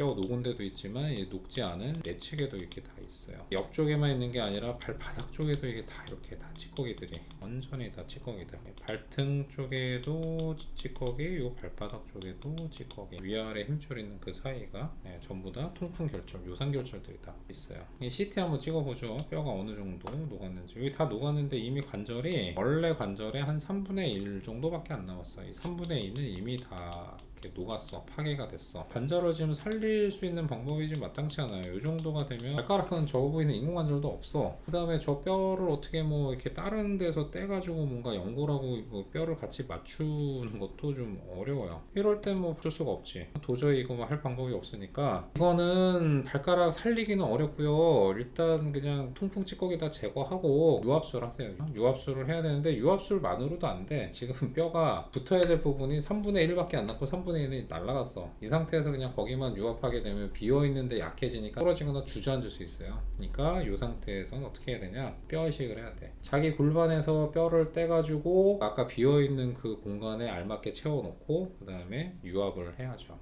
뼈 녹은 데도 있지만 이 녹지 않은 내측에도 이렇게 다 있어요. 옆쪽에만 있는 게 아니라 발바닥 쪽에도 이게 다 이렇게 다 찌꺼기들이 완전히 다 찌꺼기들. 발등 쪽에도 찌꺼기, 요 발바닥 쪽에도 찌꺼기. 위아래 힘줄 있는 그 사이가 네, 전부 다 통풍 결절, 요산 결절들이 다 있어요. 이 CT 한번 찍어보죠. 뼈가 어느 정도 녹았는지. 여기 다 녹았는데 이미 관절이 원래 관절의 한 3분의 1 정도밖에 안 남았어. 이 3분의 2는 이미 다 녹았어. 파괴가 됐어. 관절을 지금 살릴 수 있는 방법이 지금 마땅치 않아요. 이 정도가 되면 발가락은 적어 보이는 인공관절도 없어. 그 다음에 저 뼈를 어떻게 뭐 이렇게 다른 데서 떼가지고 뭔가 연골하고 뭐 뼈를 같이 맞추는 것도 좀 어려워요. 이럴 땐 뭐 어쩔 수가 없지. 도저히 이거 뭐 할 방법이 없으니까. 이거는 발가락 살리기는 어렵고요. 일단 그냥 통풍 찌꺼기 다 제거하고 유압술 하세요. 유압술을 해야 되는데 유압술만으로도 안돼. 지금 뼈가 붙어야 될 부분이 3분의 1밖에 안 남고 3분의 1이 날라갔어. 이 상태에서 그냥 거기만 유압하게 되면 비어있는데 약해지니까 떨어지거나 주저앉을 수 있어요. 그러니까 이 상태에서는 어떻게 해야 되냐? 뼈 이식을 해야 돼. 자기 골반에서 뼈를 떼가지고 아까 비어있는 그 공간에 알맞게 채워놓고 그 다음에 유압을 해야죠